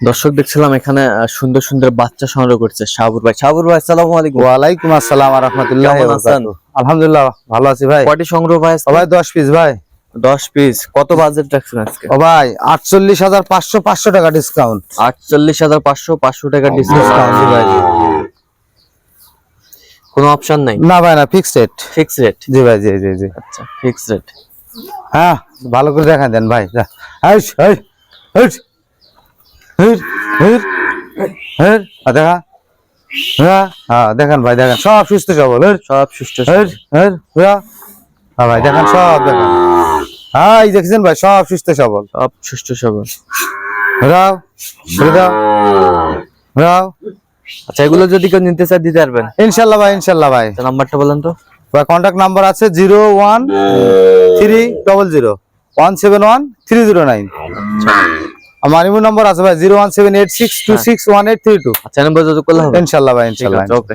দর্শক দেখছিলাম এখানে সুন্দর সুন্দর বাচ্চা সংগ্রহ করছে। শাহাবুর ভাই। শাহাবুর ভাই আসসালামু আলাইকুম। ওয়ালাইকুম আসসালাম রহমতুল্লাহ? আলহামদুলিল্লাহ ভালো আছি ভাই। কয়টি সংগ্রহ ভাই ভাই দশ পিস ভাই। দশ পিস কত বাজেট রাখছেন আজকে? ও ভাই আটচল্লিশ হাজার পাঁচশো পাঁচশো টাকা ডিসকাউন্ট আটচল্লিশ হাজার পাঁচশো পাঁচশো টাকা ডিসকাউন্ট জি ভাই। কোনো অপশন নাই? না ভাই না ফিক্সড রেট ফিক্স রেট জি ভাই জি জি জি। আচ্ছা ফিক্স রেট হ্যাঁ ভালো করে দেখা দেন ভাই। যা। হাইস, দেখা। হ্যাঁ হ্যাঁ দেখেন ভাই দেখেন সব সুস্থ সবল সব সুস্থ হ্যাঁ। ভাই দেখেন সব দেখেন। হ্যাঁ দেখছেন ভাই সব সুস্থ সবল। সব সুস্থ সবল। রাও রাও রাও আচ্ছা এগুলো যদি কেউ নিতে চায় দিতে পারবেন। ইনশাল্লাহ ভাই ইনশাল্লাহ ভাই। নাম্বারটা বলেন তো। কন্ট্যাক্ট নাম্বার আছে zero one three double zero one seven one three zero nine. আমার ইমো নম্বর আছে ভাই zero one seven eight six two six one eight three two. আচ্ছা নাম্বার যোগাযোগ করলে ইনশাল্লাহ ভাই ইনশাআল্লাহ ইনশাল্লাহ। ওকে।